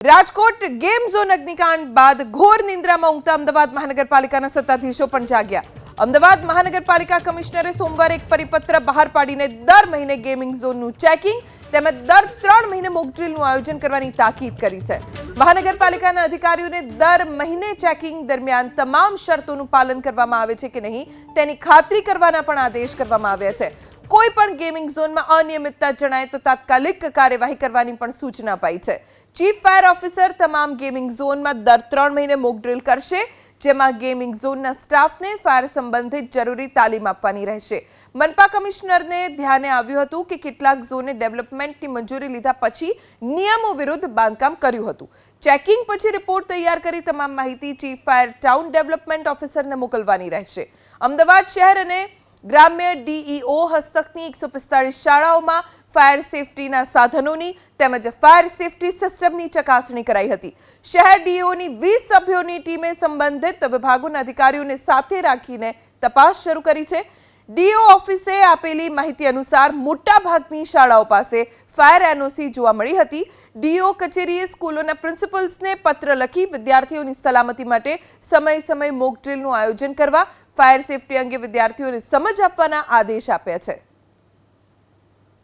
Rajkot game zone અગ્નિકાંડ બાદ ઘોર નિંદ્રામાં ઊંઘતા અમદાવાદ મહાનગરપાલિકાના સત્તાધીશો પણ જાગ્યા. અમદાવાદ મહાનગરપાલિકા કમિશનરે સોમવારે એક પરિપત્ર બહાર પાડીને દર મહિને ગેમિંગ ઝોનનું ચેકિંગ તેમજ દર ત્રણ મહિને મોક ડ્રીલનું આયોજન કરવાની તાકીદ કરી છે. મહાનગરપાલિકાના અધિકારીઓને દર મહિને ચેકિંગ દરમિયાન તમામ શરતોનું પાલન કરવામાં આવે છે કે નહીં તેની ખાતરી કરવાના પણ આદેશ કરવામાં આવ્યા છે. કોઈ પણ ગેમિંગ ઝોનમાં અનિયમિતતા જણાય તો તાત્કાલિક કાર્યવાહી કરવાની પણ સૂચના અપાઈ છે. ચીફ ફાયર ઓફિસર તમામ ગેમિંગ ઝોનમાં દર ત્રણ મહિને મોક કરશે, જેમાં ગેમિંગ ઝોનના સ્ટાફને ફાયર સંબંધિત જરૂરી તાલીમ આપવાની રહેશે. મનપા કમિશનરને ધ્યાને આવ્યું હતું કે કેટલાક ઝોને ડેવલપમેન્ટની મંજૂરી લીધા પછી નિયમો વિરુદ્ધ બાંધકામ કર્યું હતું. ચેકિંગ પછી રિપોર્ટ તૈયાર કરી તમામ માહિતી ચીફ ફાયર ટાઉન ડેવલપમેન્ટ ઓફિસરને મોકલવાની રહેશે. અમદાવાદ શહેર અને ગ્રામ્ય ડીઈઓ હસ્તકની એકસો પિસ્તાળીસ શાળાઓમાં ફાયર સેફટીના સાધનોની તેમજ ફાયર સેફટી સિસ્ટમની ચકાસણી કરાઈ હતી. શહેર ડીઓની વીસ સભ્યોની ટીમે સંબંધિત વિભાગોના અધિકારીઓને સાથે રાખીને તપાસ શરૂ કરી છે. ડીઓ ઓફિસે આપેલી માહિતી અનુસાર મોટાભાગની શાળાઓ પાસે ફાયર એનઓસી જોવા મળી હતી. ડીઓ કચેરીએ સ્કૂલોના પ્રિન્સિપલ્સને પત્ર લખી વિદ્યાર્થીઓની સલામતી માટે સમય સમય મોક ડ્રીલનું આયોજન કરવા ફાયર સેફટી અંગે વિદ્યાર્થીઓને સમજ આપવાના આદેશ આપ્યા છે.